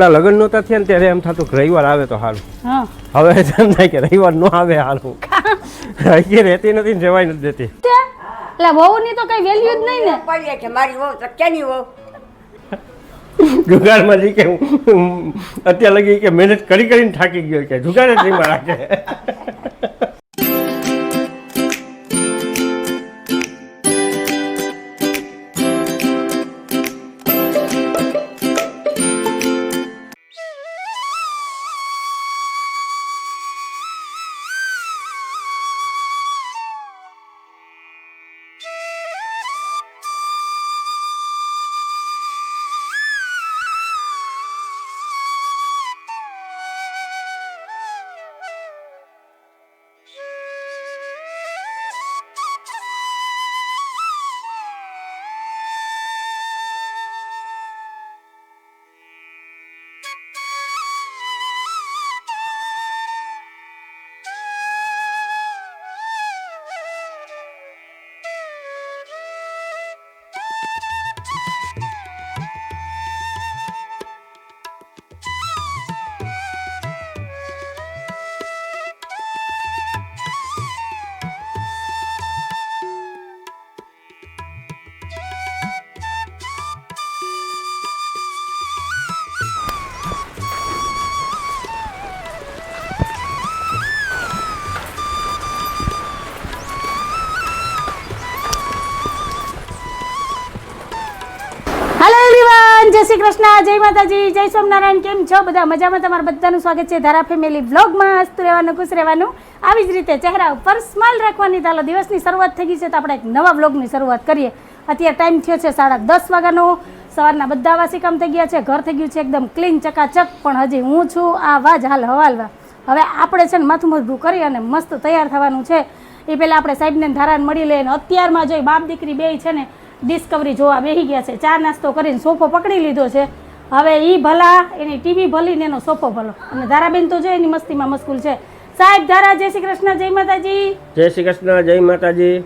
પેલા લગ્ન નહોતા થયા ને ત્યારે એમ થતું કે રવિવાર આવે તો સારું હવે એમ થાય કે રવિવાર ન આવે સારું હજી રહેતી નથી ને જવાય નથી દેતી. એટલે વહુ ની તો કઈ વેલ્યુ જ નહીં ને. પડીએ કે મારી વહુ તો કેની વહુ? જુગારમાં જી કે અત્યારે લગી કે મહેનત કરી કરીને થાકી ગયો કે જુગાર જ નહીં મારા હેલો શ્રી કૃષ્ણ, જય માતાજી, જય સ્વામિનારાયણ, કેમ છો? બધા મજામાં? તમારું બધાનું સ્વાગત છે ધારા ફેમિલી બ્લોગમાં હસ્ત રહેવાનું, ખુશ રહેવાનું. આવી જ રીતે ચહેરા ઉપર સ્માઇલ રાખવાની ચાલો દિવસની શરૂઆત થઈ ગઈ છે તો આપણે એક નવા વ્લોગની શરૂઆત કરીએ. અત્યારે ટાઈમ થયો છે સાડા દસ વાગ્યાનો. સવારના બધા વાસી કામ થઈ ગયા છે, ઘર થઈ ગયું છે એકદમ ક્લીન ચકાચક, પણ હજી હું છું. આ વાજ, હાલ, હવાલવા. હવે આપણે છે ને માથું મજબૂત કરી અને મસ્ત તૈયાર થવાનું છે. એ પહેલાં આપણે સાહેબને ધારાને મળી લઈએ અત્યારમાં જોઈ બાપ દીકરી બે છે ને ડિસ્કવરી જોવા બેસી ગયા છે. ચા નાસ્તો કરીને સોફો પકડી લીધો છે. હવે એ ભલા એની ટીવી ભલી ને એનો સોફો ભલો. અને ધારાબેન તો જો એની મસ્તીમાં મસ્કુલ છે. સાહેબ ધારા જય શ્રી કૃષ્ણ જય માતાજી. જય શ્રી કૃષ્ણ જય માતાજી.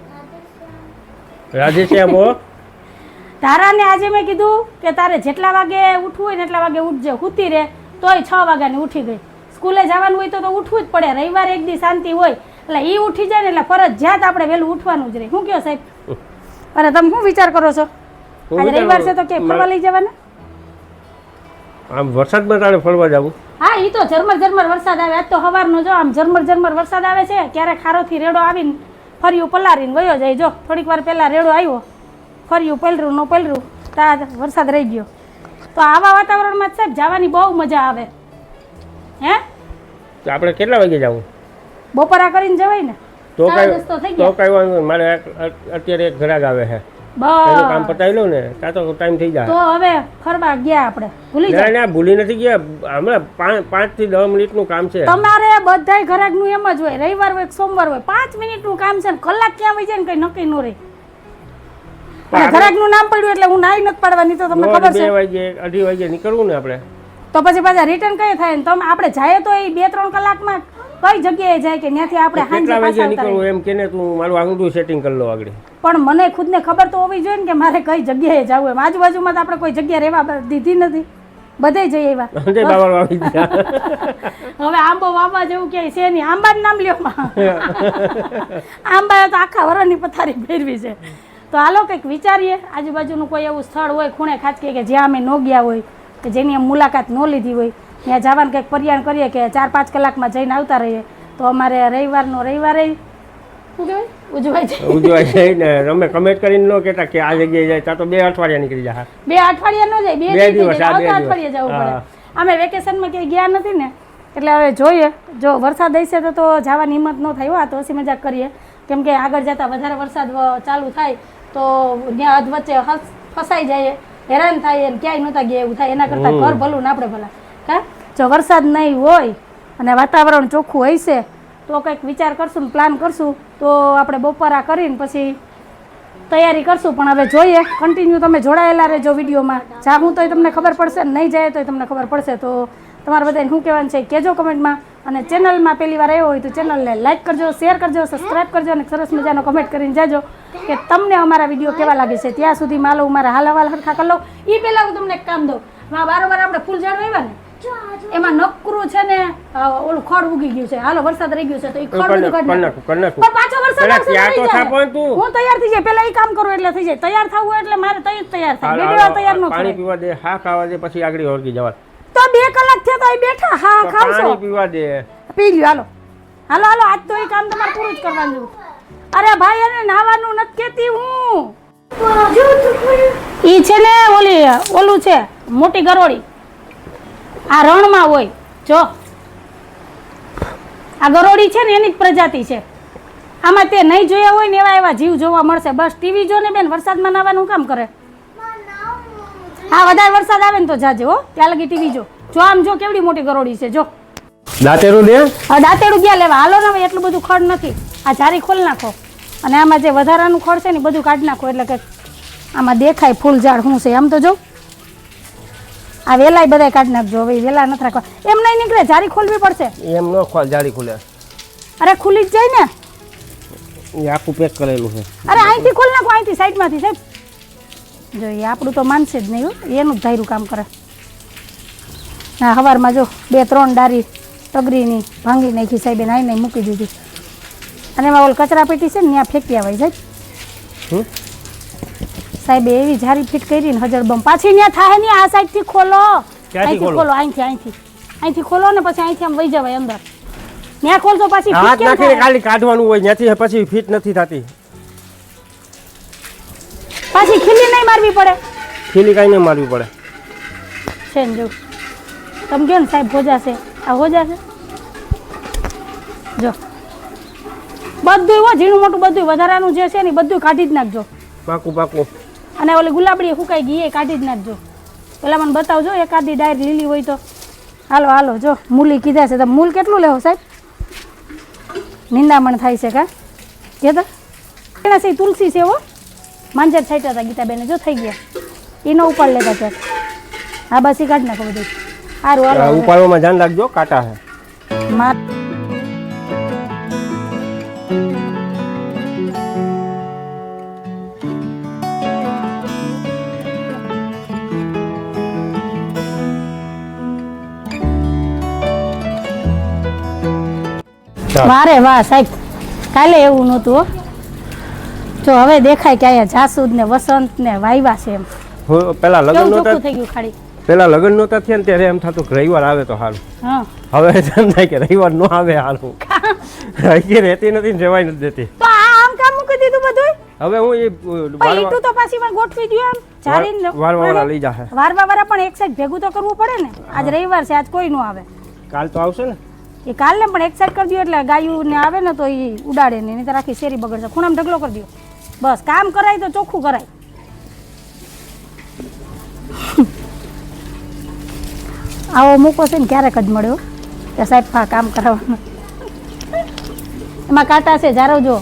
રાધેશ્યામ હો. ધારાને આજે મેં કીધું કે તારે જેટલા વાગે ઉઠવું હોય ને એટલા વાગે ઉઠજે હુતી રહે તોય છ વાગ્યાની ઉઠી ગઈ. સ્કૂલે જવાનું હોય તો તો ઉઠવું જ પડે. રવિવારે એક દી શાંતિ હોય. એટલે એ ઉઠી જાય ને એટલે ફરજિયાત આપણે વહેલું ઉઠવાનું જ રહે. શું કયો સાહેબ? અને તમે શું વિચાર કરો છો? આજે રવિવાર છે તો કે ફરવા લઈ જવાના? આમ વરસાદમાં તારે ફરવા જવું? હા એ તો ઝરમર ઝરમર વરસાદ આવે. આજ તો સવારનો જો આમ ઝરમર ઝરમર વરસાદ આવે છે. ક્યારેક ખારોથી રેડો આવીને ફર્યું પલારીને વયો જાય. જો થોડીક વાર પહેલાં રેડો આવ્યો. ફર્યું પલરું નો પલરું તા વરસાદ રહી ગયો. તો આવા વાતાવરણમાં સાહેબ જવાની બહુ મજા આવે. હે? તો આપણે કેટલા વાગે જવું? બપોરા કરીને જવાય ને. તો કઈ તો થઈ તો ગયા. કઈ વાંધો મારે અત્યારે એક ઘરાક આવે છે. એનું કામ પતાવી લઉં ને ત્યાં તો ટાઈમ થઈ જાય. તો હવે ફરવા ગયા આપણે. ભૂલી ના ના ભૂલી નથી ગયા. હમણાં પાંચ પાંચથી દસ મિનિટનું કામ છે. તમારે બધાય ઘરાકનું એમ જ હોય. રવિવાર હોય સોમવાર હોય. પાંચ મિનિટનું કામ છે ને કલાક ક્યાં વહી જાય ને કઈ નક્કી ન રહે. ઘરાકનું નામ પડ્યું એટલે હું નાઈ નથી પાડવાની તો તમને ખબર છે. બે વાગે અઢી વાગે નીકળવું ને આપણે. તો પછી પાછા રિટર્ન કઈ થાય ને? તમે આપણે જાય તો એ બે ત્રણ કલાકમાં કઈ જગ્યાએ જાય કે ત્યાંથી આપણે હાંજે કેટલા વાગે પાછા આવતા નીકળવું એમ કેને તું મારું આંગળું સેટિંગ કરી લો આગળ. પણ મને ખુદને ખબર તો હોવી જોઈએ ને કે મારે કઈ જગ્યાએ જવું એમ. આજુબાજુમાં તો આપણે કોઈ જગ્યા રહેવા દીધી નથી. બધે જઈ આવ્યા. અંજય હવે આંબો વાવવા જેવું ક્યાંય છે નહીં. આંબા નામ લ્યો. આંબા તો આખા વરણની પથારી ફેરવી છે. તો હાલો કંઈક વિચારીએ. આજુબાજુનું કોઈ એવું સ્થળ હોય ખૂણે ખાચકે કે જ્યાં અમે ન ગયા હોય કે જેની અમે મુલાકાત ન લીધી હોય ત્યાં જવાનું કંઈક પર્યાણ કરીએ કે ચાર પાંચ કલાકમાં જઈને આવતા રહીએ. તો અમારે રવિવારનો રવિવારે ઉજવાય જાય ને અમે કમેન્ટ કરીને ન કહેતા કે આ જગ્યાએ જાય ત્યાં તો બે અઠવાડિયા નીકળી જાય. બે અઠવાડિયા ન જાય બે દિવસ. અઠવાડિયે જવું પડે. અમે વેકેશનમાં ક્યાંય ગયા નથી ને એટલે હવે જોઈએ. જો વરસાદ હશે તો તો જવાની હિંમત ન થાય આ તો હસી મજાક કરીએ. કેમ કે આગળ જતાં વધારે વરસાદ ચાલુ થાય તો ત્યાં અધ વચ્ચે હસ- ફસાઈ જાય હેરાન થાય ક્યાંય નહોતા ગયા એવું થાય એના કરતાં ઘર ભલું ને આપણે ભલા. હા જો વરસાદ નહીં હોય અને વાતાવરણ ચોખ્ખું હશે તો કંઈક વિચાર કરશું ને પ્લાન કરશું. તો આપણે બપોરા કરીને પછી તૈયારી કરશું, પણ હવે જોઈએ. કન્ટિન્યુ તમે જોડાયેલા રહેજો વિડીયોમાં. જાગું તોય તમને ખબર પડશે નહીં જાય તોય તમને ખબર પડશે. તો તમારે બધાને શું કહેવાનું છે કહેજો કમેન્ટમાં. અને ચેનલમાં પહેલી વાર આવ્યો હોય તો ચેનલને લાઈક કરજો શેર કરજો સબસ્ક્રાઈબ કરજો અને સરસ મજાનો કમેન્ટ કરીને જાજો કે તમને અમારા વીડિયો કેવા લાગે છે. ત્યાં સુધી માલો, મારા હાલ હવાલ હરખા કરી લઉં એ પહેલાં હું તમને એક કામ દઉં. માં બારોબાર આપણે ફૂલ ઝાડ વાવ્યા ને એમાં નકરું છે ને ઓલું ખડ ઉગી ગયું છે. હાલો વરસાદ રહી ગયો છે તો એ ખડ બધું કાઢ નાખું. કર નાખું. પણ પાછો વરસાદ આવશે તો ત્યાં તો રહી થાપો જાય. તું. હું તૈયાર થઈ જાય પેલા એ કામ કરું એટલે થઈ જાય. તૈયાર થવું એટલે મારે તઈ તૈયાર થાય. બે વાર તૈયાર નો પાણી પીવા દે હા ખાવા દે પછી આગળ ઓળખી જવા તો બે કલાક થયા તો અહીં બેઠા. હા ખાવ છો પાણી પીવા દે. પી લ્યો હાલો. હાલો હાલો આજ તો એ કામ તમારે પૂરું જ કરવાનું અરે ભાઈ એને નાવાનું નથી કેતી હું. ઈ છે ને ઓલી ઓલું છે મોટી ગરોળી. આ રણમાં હોય જો. આ ગરોળી છે ને એની જ પ્રજાતિ છે. આમાં તે નહીં જોયા હોય ને એવા એવા જીવ જોવા મળશે. બસ ટીવી જો ને બેન વરસાદમાં નાવાનું કામ કરે? હા વધારે વરસાદ આવે ને તો જાજે હો. ત્યાં લગી ટીવી જો. જો આમ જો કેવડી મોટી ગરોળી છે જો. દાંતેડું દે. હા દાંતેડું ગયા લેવા. હાલો ને એટલું બધું ખડ નથી. આ જારી ખોલ નાખો. અને આમાં જે વધારાનું ખડ છે ને બધું કાઢી નાખો. એટલે કે આમાં દેખાય ફૂલ ઝાડ શું છે આમ તો જો. આ વેલાય બધાય કાઢી નાખજો હવે વેલા નથી રાખવા. એમ નહીં નીકળે જારી ખોલવી પડશે. એમ ન ખોલ જાડી ખુલે. અરે ખુલી જ જાય ને. એ આખું પેક કરેલું છે. અરે અહીંથી ખોલ નાખો અહીંથી સાઈડમાંથી સાહેબ. જો એ આપણું તો માનશે જ નહીં હો. એનું જ ધાર્યું કામ કરે. હા સવારમાં જો બે ત્રણ ડારી તગરીની ભાંગી નાખી સાહેબે નાઈ નાઈ મૂકી દીધી. અને એમાં ઓલ કચરા પેટી છે ને ત્યાં ફેંકી આવે સાહેબ? સાહેબે એવી જારી ફિટ કરી ને હજર બમ. પાછી ત્યાં થાય નહીં આ સાઈડથી ખોલો. અહીંથી ખોલો? અહીંથી અહીંથી. અહીંથી ખોલો ને પછી અહીંથી આમ વહી જવાય અંદર. ત્યાં ખોલતો પછી હાથ કેમ નાખીને ખાલી કાઢવાનું હોય ત્યાંથી પછી ફિટ નથી થતી. પાછી ખીલી નહીં મારવી પડે. ખીલી કાંઈ નહીં મારવી પડે. છે ને જો. તમે ને સાહેબ હોજાશે આ હોજાશે જો. બધું હો ઝીણું મોટું બધું. વધારાનું જે છે ને બધું કાઢી જ નાખજો. પાકું પાકું. અને ઓલી ગુલાબડી સુકાઈ ગઈ એ કાઢી જ નાખજો. પેલા મને બતાવજો એકાદી ડાયર લીલી હોય તો. હાલો હાલો જો મૂલી કીધા છે. તો મૂલ કેટલું લેવો સાહેબ? નિંદામણ થાય છે કા? કહેતા એના છે તુલસી છે હો. માંજર છાંટ્યા હતા ગીતાબેને જો થઈ ગયા. એનો ઉપાડ લેતા છે હા બસ એ કાઢી નાખો બધું. સારું હાલો. ઉપાડવામાં ધ્યાન રાખજો કાંટા છે માર વારે વાહ સાહેબ. કાલે એવું નહોતું હો. જો હવે દેખાય કે અહીંયા જાસૂદ ને વસંત ને વાયવા છે એમ. પેલા લગ્ન નહોતા થઈ ગયું ખાલી? પેલા લગ્ન નહોતા થયા ને ત્યારે એમ થતું કે રવિવાર આવે તો સારું હવે એમ થાય કે રવિવાર ન આવે સારું હજી રહેતી નથી ને રેવાય નથી દેતી. તો આમ કામ મૂકી દીધું બધું? હવે હું એ પણ તો પાછી માં ગોઠવી દઉં એમ. ચારી લો. વારવાવાળા લઈ જાહે વારવા વાળા પણ એક સાઈડ ભેગું તો કરવું પડે ને. આજ રવિવાર છે આજ કોઈ નો આવે. કાલ તો આવશે ને. એ કાલને પણ એક સાઈડ કરી દો એટલે ગાયું ને આવે ને તો એ ઉડાડે ને, નહીં તો આખી શેરી બગડશે. ખૂણામાં ઢગલો કરી દો બસ, કામ કરાય તો ચોખ્ખું કરાય. આવો મૂકો છે ને, ક્યારેક જ મળ્યો. કે સાહેબ, હા, કામ કરાવવાનું. એમાં કાંટા છે જારવજો.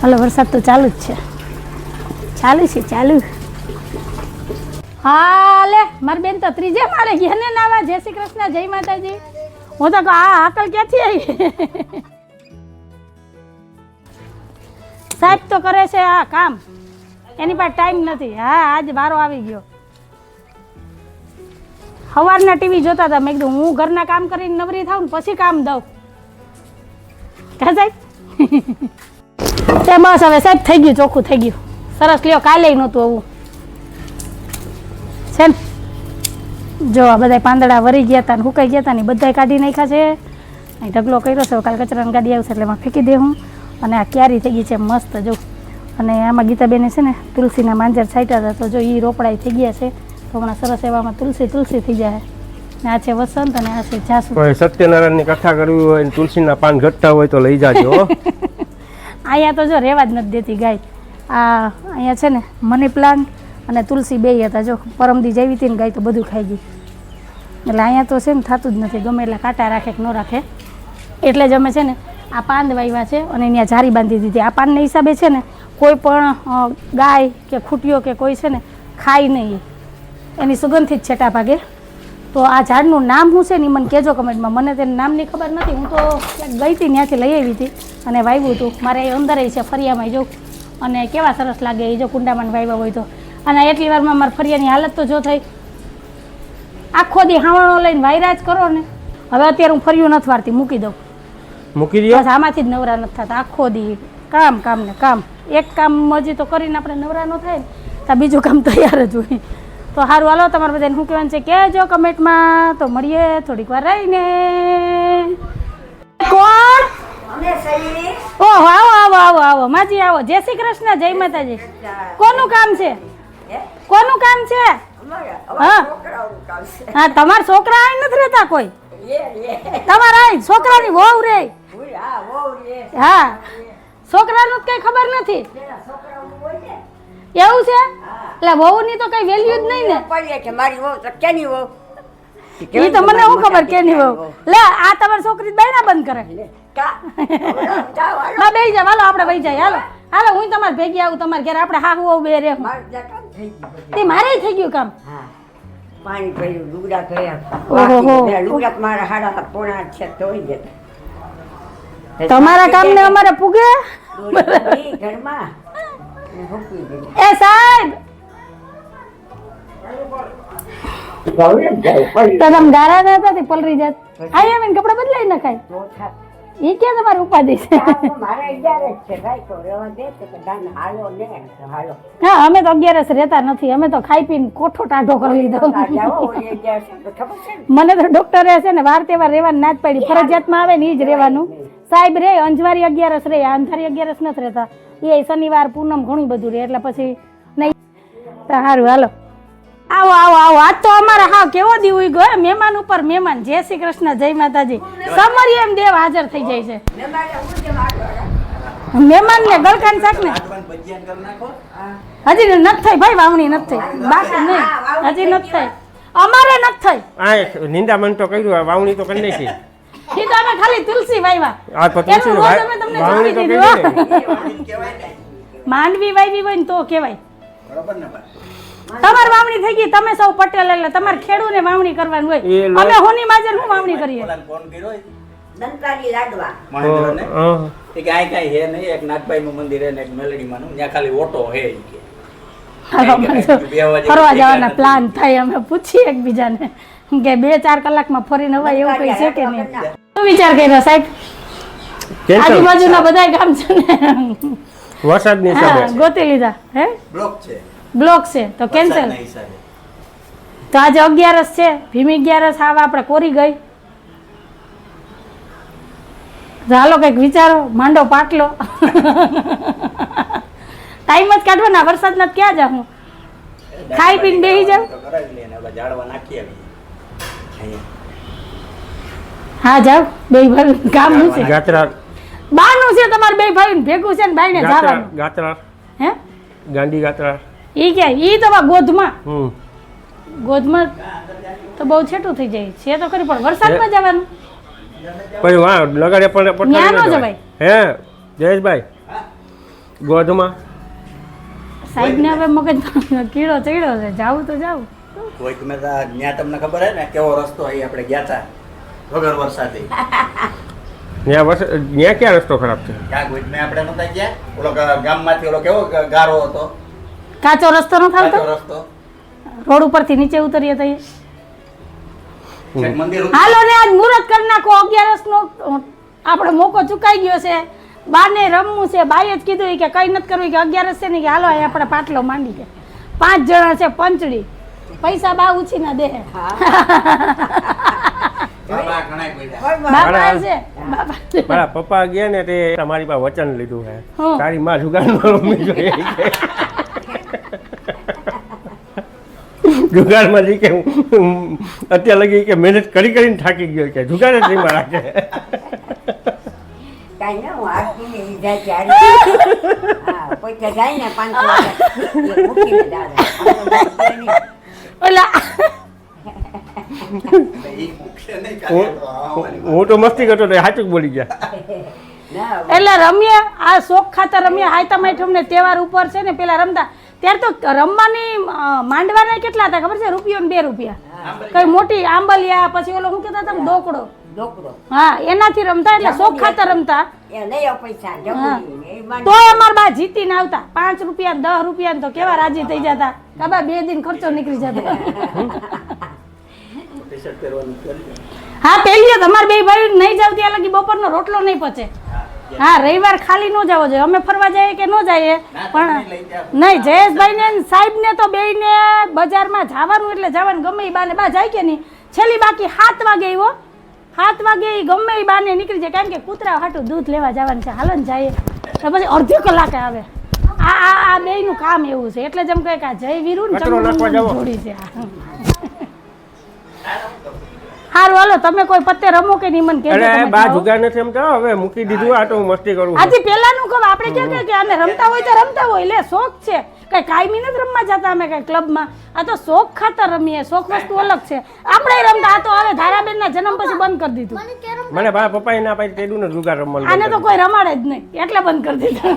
હાલો, વરસાદ તો ચાલુ જ છે. ચાલુ છે, ચાલુ. હા લે મારી બેન તો ત્રીજે ગયા ને નાવા. જય શ્રી કૃષ્ણ, જય માતાજી. હું તો આ આકલ ક્યાંથી આવી? સાહેબ તો કરે છે આ કામ. એની પાસે ટાઈમ નથી. હા, આજ બારો આવી ગયો. સવારના ટીવી જોતા હતા. મેં કીધું, હું ઘરના કામ કરીને નવરી થાઉં ને પછી કામ દઉં. કા સાહેબ? તે બસ હવે, સાહેબ, થઈ ગયું, ચોખ્ખું થઈ ગયું. સરસ, લ્યો, કાલે નહોતું આવું. છે ને? જો આ બધા પાંદડા વરી ગયા હતા ને હુકાઈ ગયા હતા ને બધાય કાઢી નાખ્યા છે. અહીં ઢગલો કર્યો છે કાલ કચરાની ગાડી આવશે એટલે એમાં ફેંકી દે હું. અને આ ક્યારી થઈ ગઈ છે મસ્ત જો. અને આમાં ગીતાબેને છે ને તુલસીના માંજર છાંટ્યા હતા તો જો એ રોપડાઈ થઈ ગયા છે તો હમણાં સરસ એવામાં તુલસી તુલસી થઈ જાય. ને આ છે વસંત અને આ છે જાસુ સત્યનારાયણની કથા કરવી હોય ને તુલસીના પાન ઘટતા હોય તો લઈ જાજો અહીંયા તો જો રહેવા જ નથી દેતી ગાય. આ અહીંયા છે ને મની પ્લાન્ટ અને તુલસી બે હતા જો પરમદી જેવી હતી ને ગાય તો બધું ખાઈ ગઈ. એટલે અહીંયા તો છે ને થતું જ નથી, ગમે એટલે કાંટા રાખે કે ન રાખે. એટલે જ અમે છે ને આ પાંદ વાવ્યા છે અને અહીંયા જારી બાંધી દીધી. આ પાનના હિસાબે છે ને કોઈ પણ ગાય કે ખૂટીઓ કે કોઈ છે ને ખાય નહીં. એની સુગંધથી જ છેટા ભાગે. તો આ ઝાડનું નામ શું છે ને મને કહેજો કમેન્ટમાં. મને તેનું નામની ખબર નથી. હું તો ગઈ હતી ત્યાંથી લઈ આવી હતી અને વાવ્યું હતું. મારે એ અંદર છે ફરિયામાં જો. અને કેવા સરસ લાગે એ જો કુંડામાં વાવ્યા હોય તો. અને એટલી વારમાં મારા ફરિયાની હાલત તો જો થઈ. આખો દી હાવણો લઈને વાયરા જ કરો ને. હવે અત્યારે હું ફરિયું નથી વારતી મૂકી દઉં. મૂકી દો બસ આમાંથી જ નવરા નથી થતા. આખો દી કામ કામ ને કામ. એક કામ મજી તો કરીને આપણે નવરા ન થાય ને તો બીજું કામ તૈયાર જ હોય. તો સારું હાલો તમારે બધાને શું કહેવાનું છે? કહેજો કમેન્ટમાં. તો મળીએ થોડીક વાર રહીને. કોણ? ઓહો આવો આવો આવો આવો. માજી આવો. જય શ્રી કૃષ્ણ જય માતાજી. કોનું કામ છે? કોનું કામ છે? હા. તમારા છોકરા આઈ નથી રહેતા કોઈ? તમારા આઈ છોકરાની વહુ રે. હા વહુ છોકરાનું કઈ ખબર નથી? ને. એવું છે? એટલે એટલે વહુની તો કઈ વેલ્યુ જ નહીં ને. કે મારી વહુ તો કેની વહુ? એ તો મને શું ખબર કેની વહુ? લે આ તમારી છોકરી બૈના બંધ કરે. ના બેહી જાય હાલો આપણે વહી જાય. હાલો. હાલો હું તમારે ભેગી આવું તમારે ઘરે. આપણે હા હું બે રે થઈ ગયું તે મારે થઈ ગયું કામ? હા. પાણી ભર્યું લુગડા. બાકી લુગડા મારા હાડા પોણા છે ધોઈ જતા તમારા કામ ને અમારે પૂગે? ઘરમાં. એ સાહેબ. તો તમે ગારા ના હતા પલરી જાત. આઈ આવીને કપડા બદલાઈ નખાય. એ ક્યાં તમારે ઉપાધિ છે? હા અમે તો અગિયારસ રહેતા નથી અમે તો ખાઈ પીને કોઠો ટાઢો કરી લીધો મને તો ડોક્ટરે છે ને વાર તહેવાર રહેવાની ના જ પડી. ફરજિયાતમાં આવે ને એ જ રહેવાનું. સાહેબ રે અંજવારી અગિયારસ રે અંધારી અગિયારસ નથી રહેતા. એ શનિવાર પૂનમ ઘણું બધું રહે એટલે પછી નહીં. તો સારું હાલો. આવો આવો આવો. આજ તો અમારે હા કેવો દીવ ગયો હે? મહેમાન ઉપર મહેમાન. જય શ્રી કૃષ્ણ જય માતાજી. સમરી એમ દેવ હાજર થઈ જાય છે. હું મહેમાન ને ગળકાન શાક ને? હા. હજી નથી થઈ ભાઈ વાવણી નથી થઈ. બાકી નહીં. હજી નથી થઈ. અમારે નથી થઈ. આ નિંદામણ તો કર્યું વાવણી તો કરી નાખી. એ તો અમે ખાલી તુલસી વાવ્યા. આ તો તુલસી વાવણી તો કરી માંડવી વાવી હોય ને તો કહેવાય બરાબર ને? તમારે વાવણી થઈ ગઈ તમે સૌ પટેલ એટલે તમારે ખેડૂને વાવણી કરવાનું હોય. અમે હોની માજર હું વાવણી કરીએ? ફોન કર્યો દંતાલી લાડવા. મહેન્દ્રને? કે આય કાંઈ હે નહીં એક નાગભાઈનું મંદિર હે ને એક મેલડીમાંનું ત્યાં ખાલી ઓટો હે કે. અમારે તો બે વાગે ફરવા જવાના પ્લાન થાય અમે પૂછીએ એકબીજાને કે બે ચાર કલાકમાં ફરીને અવાય એવું કઈ છે કે નહીં? શું વિચાર કર્યો સાહેબ? આજુબાજુના બધા ગામ છે ને વરસાદની ગોતી લીધા હે? બ્લોક છે. બ્લોક છે. તો કેન્સલ. તો આજે અગિયારસ છે. ભીમી અગિયારસ આવા આપણે કોરી ગઈ. ચાલો કંઈક વિચારો. માંડો પાટલો. ટાઈમ જ કાઢવાના વરસાદના ક્યાં ક્યાં હું ખાઈ પીને બેસી ને અહીંયા. હા જાવ બે ભાઈ કામનું છે ગાત્રા. બાનું છે તમારે બે ભાઈ ભેગું છે ને ભાઈને જવાનું. ગાત્રા. હે? ગાંધી ગાત્રા. ઈ કે ઈ તો ગોધમાં. હમ. ગોધમાં તો બહુ છેટું થઈ જાય. છે તો ખરી પણ વરસાદમાં જવાનું. પણ વાહ લગાડે પણ ન્યા નો જવાય. હે જયેશભાઈ ગોધમાં. સાહેબ ને હવે મગજ કીડો ચડ્યો છે. જાવું તો જાવું. કોઈ તમે તો આ- ન્યા તમને ખબર હે ને કેવો રસ્તો અહીં આપણે ગયા તા વગર વરસાદે. ત્યાં વરસાદ ત્યાં ક્યાં રસ્તો ખરાબ છે? આપણે નહોતા ગયા. ઓલો ગામમાંથી ઓલો કેવો ગારો હતો. કાચો રસ્તો ન રસ્તો. રોડ ઉપરથી નીચે ઉતરીએ તો. હાલો ને આજ મુહૂર્ત કરી નાખો. અગિયારસ નો આપણે મોકો ચુકાઈ ગયો છે. બાને રમવું છે. બાઈએ જ કીધું કે કઈ નથી કરવું. કે અગિયારસ છે ને કે હાલો આપણે પાટલો માંડી કે પાંચ જણા છે પંચડી પૈસા બા ઉછી ના દે. મારા પપ્પા ગયા ને તે તમારી પાસે વચન લીધું હે. તારી માં જુગાર રમવી જોઈએ જુગારમાં જી કે હું અત્યારે લગી કે મહેનત કરી કરીને થાકી ગયો કે જુગાર જ નહીં મારા કે હું ને તો. મસ્તી કરતો સાચું બોલી ગયા. એટલે રમ્યા આ શોખ ખાતા રમ્યા હાયતા માઠમને તહેવાર ઉપર છે ને પેલા રમતા ત્યારે તો રમવાની માંડવાના કેટલા હતા ખબર છે? રૂપિયો ને બે રૂપિયા. કઈ મોટી આંબલિયા પછી ઓલો શું કહેતા હતા દોકડો હા એનાથી રમતા એટલે શોખ ખાતર રમતા. તો અમાર બા જીતીને આવતા. પાંચ રૂપિયા દસ રૂપિયા ને તો કેવા રાજી થઈ જતા. કાબા બે દિન ખર્ચો નીકળી જતો. હા પેલી તમારે બે ભાઈ નહીં જાવ ત્યાં લગી બપોરનો રોટલો નહીં પચે. હા રવિવાર ખાલી ન જવો જોઈએ. અમે ફરવા જઈએ કે ન જઈએ? પણ નહીં જયેશભાઈ ને સાહેબ ને તો બે ને બજારમાં જવાનું એટલે જવાનું ગમે એ બાને. બા જાય કે નહીં? છેલ્લી બાકી સાત વાગે એવો સાત વાગે એ ગમે એ બાને નીકળી જાય. કારણ કે કૂતરા હાટું દૂધ લેવા જવાનું છે. હાલો ને જાય તો પછી અડધી કલાકે આવે. આ આ આ બે નું કામ એવું છે. એટલે જેમ કહે કે આ જય વીરુ ને. જોડી છે. આ. હારું હાલો તમે કોઈ પત્તે રમો કે નહીં મને કહેજો અરે બા. જુગાર નથી રમતા હવે મૂકી દીધું આ તો હું મસ્તી કરું આજી પહેલાનું કહું આપણે કે કે અમે રમતા હોય તો રમતા હોય લે શોખ છે. કઈ કાયમી નથી રમવા જતા અમે કઈ ક્લબમાં. આ તો શોખ ખાતર રમીએ શોખ વસ્તુ અલગ છે. આપણે રમતા આ તો હવે ધારાબેન ના જન્મ પછી બંધ કરી દીધું. મને બા પપ્પાએ ના પાડી તેડું ને જુગાર રમવાનું આને તો કોઈ રમાડે જ નહીં. એટલે બંધ કરી દીધું.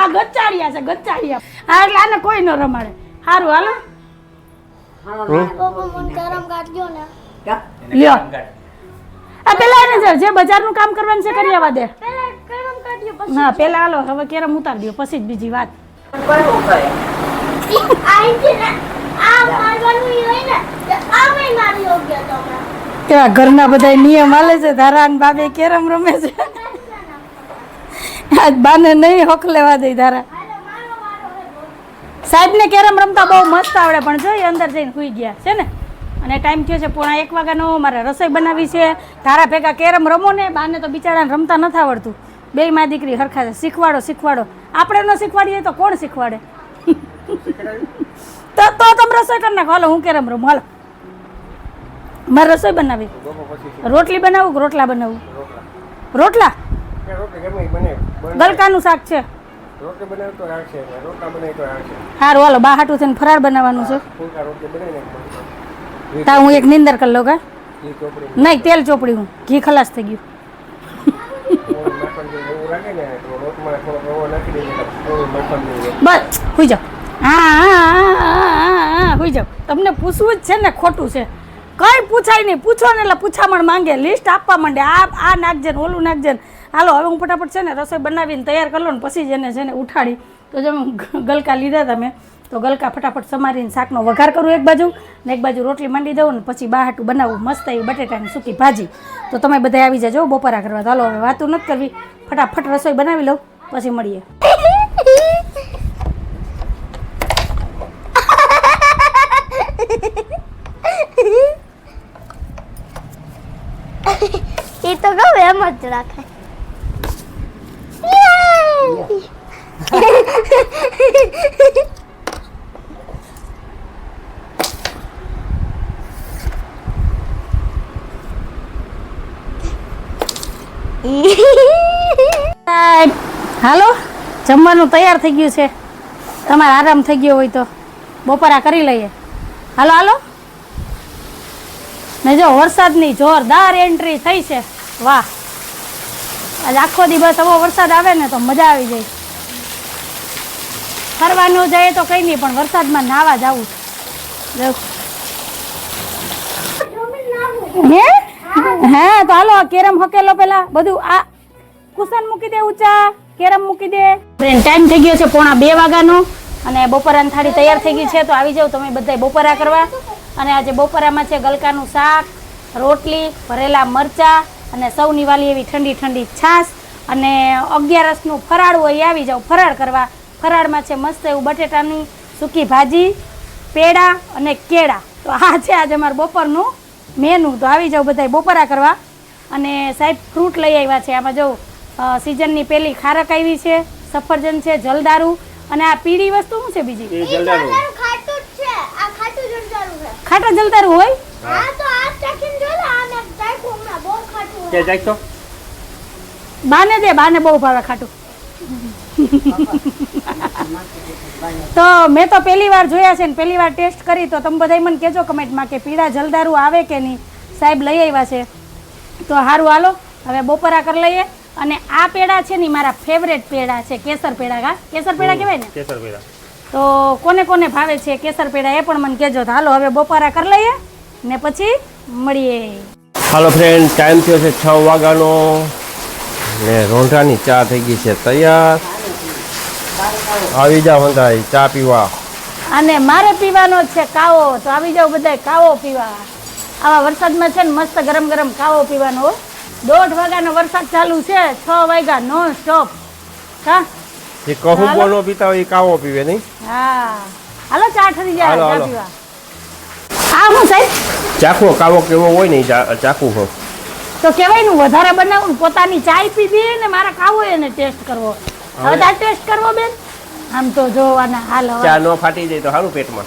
આ ગચ્ચાડિયા છે ગચ્ચાડિયા હા એટલે આને કોઈ ન રમાડે. સારું હાલો. કા? લ્યો. આ પેલા એને જે- જે બજારનું કામ કરવાનું છે કરી આવવા દે. હા પેલા હાલો હવે કેરમ ઉતાર દો પછી જ બીજી વાત. કરવું પડે. કેવા ઘરના બધા નિયમ હાલે છે ધારા અને બાબે કેરમ રમે છે. આજ બાને નહીં હોક લેવા દઈ ધારા. સાહેબને કેરમ રમતા બહુ મસ્ત આવડે પણ જોઈએ અંદર જઈને સુઈ ગયા છે ને? અને ટાઈમ થયો છે પોણા એક વાગ્યાનો. મારે રસોઈ બનાવી છે. તારા ભેગા કેરમ રમો ને બાને તો બિચારાને રમતા નથી આવડતું. બે માં દીકરી હરખા છે. શીખવાડો શીખવાડો. આપણે ન શીખવાડીએ તો કોણ શીખવાડે? તો તો તમે રસોઈ કરી નાખો. હાલો હું કેરમ રમું? હાલો. મારે રસોઈ બનાવી. રોટલી બનાવું કે રોટલા બનાવું? રોટલા. ગલકાનું શાક છે. સારું હાલો બા હાટું થઈને ફરાળ બનાવવાનું છે. તા હું એક નિંદર કરી લઉં કા? નહીં તેલ ચોપડી હું. ઘી ખલાસ થઈ ગયું. બસ હોઈ જાઓ. હા હુઈ જાઓ. તમને પૂછવું જ છે ને ખોટું છે. કંઈ પૂછાય નહીં. પૂછો ને એટલે પૂછામણ માંગે. લિસ્ટ આપવા માંડે. આ આ નાખજે ને ઓલું નાખજે ને. હાલો હવે હું ફટાફટ છે ને રસોઈ બનાવીને તૈયાર કરી લો ને પછી જ એને છે ને ઉઠાડી. તો જેમ ગલકા લીધા તમે તો ગલકા ફટાફટ સમારીને શાકનો વઘાર કરું એક બાજુ ને એક બાજુ રોટલી માંડી દઉં ને પછી બાહાટું બનાવું મસ્ત એવી બટેટાની સૂકી ભાજી. તો તમે બધા આવી જાજો બપોરા કરવા. તો હાલો હવે વાતું નથી કરવી. ફટાફટ રસોઈ બનાવી લઉં પછી મળીએ. એ તો ગમે એમ જ રાખે. સાહેબ હાલો, જમવાનું તૈયાર થઈ ગયું છે. તમારે આરામ થઈ ગયો હોય તો બપોરા કરી લઈએ. હાલો હાલો. ને જો વરસાદની જોરદાર એન્ટ્રી થઈ છે. વાહ. આજે આખો દિવસ હવે વરસાદ આવે ને તો મજા આવી જાય. ફરવાનું જઈએ તો કંઈ નહીં, પણ વરસાદમાં નાવા જવું જો. હે હા તો હાલો કેરમ હકેલો પેલા. બધું આ કુશન મૂકી દે ઊંચા કેરમ મૂકી દે. ફ્રેન્ડ ટાઈમ થઈ ગયો છે પોણા બે વાગ્યાનો. અને બપોરાની થાળી તૈયાર થઈ ગઈ છે તો આવી જાવ તમે બધા બપોરા કરવા. અને આજે બપોરામાં છે ગલકાનું શાક રોટલી ભરેલા મરચા અને સૌની વાલી એવી ઠંડી ઠંડી છાશ. અને અગિયારસનું ફરાળ હોય આવી જાવ ફરાળ કરવા. ફરાળમાં છે મસ્ત એવું બટેટાની સૂકી ભાજી પેડા અને કેળા. તો આ છે આજે અમારું બપોરનું મેનુ તો આવી જાવ બધા બપોરા કરવા. અને સાહેબ ફ્રૂટ લઈ આવ્યા છે. આમાં જો સિઝનની પેલી ખારક આવી છે સફરજન છે જલદારુ અને આ પીળી વસ્તુ શું છે બીજી? એ જલદારું. ખાટું જ છે. આ ખાટું જલદારું છે. ખાટા જલદારુ હોય? બાને દે બાને બહુ ભાવે ખાટું. તો મેં તો પહેલી વાર જોયા છે ને પહેલી વાર ટેસ્ટ કરી તો તમે બધાય મને કહેજો કમેન્ટમાં કે પીળા જલદારું આવે કે નહીં. સાહેબ લઈ આવ્યા છે. તો સારું હાલો. હવે બપોરા કરી લઈએ. અને આ પેડા છે ને મારા ફેવરેટ પેડા છે કેસર પેડા કા? કેસર પેડા કહેવાય ને? કેસર પેડા. તો કોને કોને ભાવે છે કેસર પેડા એ પણ મને કહેજો. તો હાલો હવે બપોરા કરી લઈએ ને પછી મળીએ. હાલો ફ્રેન્ડ ટાઈમ થયો છે છ વાગ્યાનો. ને રોંઢાની ચા થઈ ગઈ છે તૈયાર. આવી જાવ વંદાઈ ચા પીવા. અને મારે પીવાનો છે કાવો તો આવી જાવ બધાય કાવો પીવા. આવા વરસાદમાં છે ને મસ્ત ગરમ ગરમ કાવો પીવાનો દોઢ વાગ્યાનો વરસાદ ચાલુ છે છ વાગ્યા નોન સ્ટોપ હા? એ કહું બોનો પીતા હોય કાવો પીવે નહીં? હા. હાલો ચા ઠરી જાય ચા પીવા. હા હું સાહેબ? ચાખો કાવો કેવો હોય ને ચાખવું હો. તો કહેવાયનું વધારે બનાવું ને પોતાની ચાય પીધી ને મારા ખાવો એને ટેસ્ટ કરવો. હવે? ટેસ્ટ કરવો બેન? આમ તો જોવાના હાલ ચા નો ફાટી જાય તો સારું પેટમાં.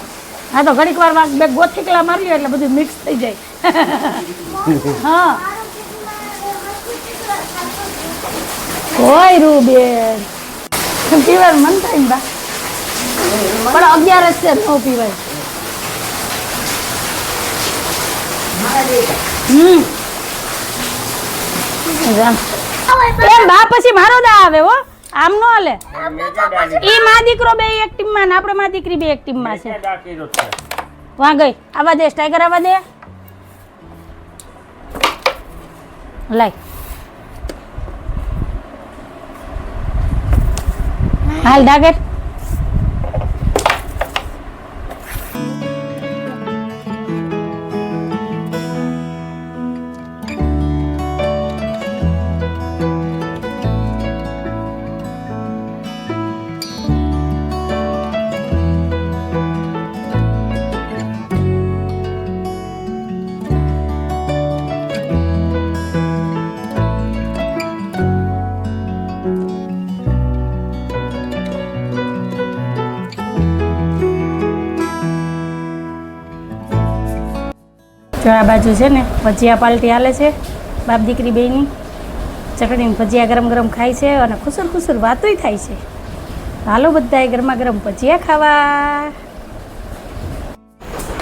હા તો ઘડીક વાર બે ગોથીકલા મારી એટલે બધું મિક્સ થઈ જાય. હા. કોઈ રૂ બેન પીવાનું મન થાય ને બા. પણ અગિયાર જ છે ન પીવાય. હમ. એમ બા? પછી મારો દા આવે હો. આમ નો હાલે? ઈ માં દીકરો બે એક ટીમમાં ને આપણે માં દીકરી બે એક ટીમમાં છે? વાં ગઈ. આવા દે સ્ટાઈગર આવા દે. લાઈ હાલ ડાગર જો આ બાજુ છે ને ભજીયા પાલટી હાલે છે બાપ દીકરી બેની ચટણીને ભજીયા ગરમ ગરમ ખાય છે અને ખુસુર ખુસુર વાતોય થાય છે. હાલો બધાએ ગરમા ગરમ ભજીયા ખાવા.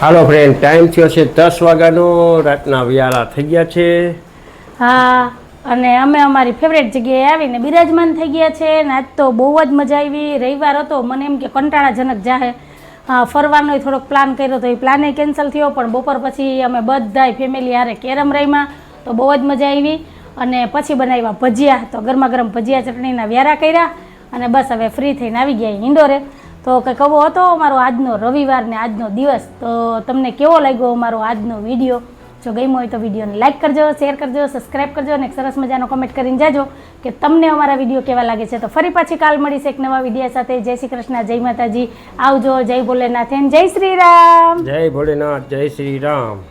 હાલો ફ્રેન્ડ ટાઈમ થયો છે દસ વાગ્યાનો રાતના વ્યારા થઈ ગયા છે. હા અને અમે અમારી ફેવરેટ જગ્યાએ આવીને બિરાજમાન થઈ ગયા છે ને આજ તો બહુ જ મજા આવી. રવિવાર હતો મને એમ કે કંટાળાજનક જાહે. ફરવાનો થોડોક પ્લાન કર્યો તો એ પ્લાને કેન્સલ થયો. પણ બપોર પછી અમે બધાય ફેમિલી હારે કેરમ રહીમાં તો બહુ જ મજા આવી. અને પછી બનાવ્યા ભજીયા. તો ગરમા ગરમ ભજીયા ચટણીના વ્યારા કર્યા. અને બસ હવે ફ્રી થઈને આવી ગયા ઇન્ડોરે તો કંઈક કવો હતો અમારો આજનો રવિવાર ને આજનો દિવસ. તો તમને કેવો લાગ્યો અમારો આજનો વીડિયો જો ગમ્યો હોય તો વિડીયોને લાઇક કરજો શેર કરજો સબસ્ક્રાઈબ કરજો અને એક સરસ મજાનો કમેન્ટ કરીને જાજો કે તમને અમારા વીડિયો કેવા લાગે છે. તો ફરી પાછી કાલ મળીશ એક નવા વિડીયા સાથે. જય શ્રી કૃષ્ણ, જય માતાજી. આવજો, જય ભોલેનાથ એન જય શ્રી રામ. જય ભોલેનાથ, જય શ્રી રામ.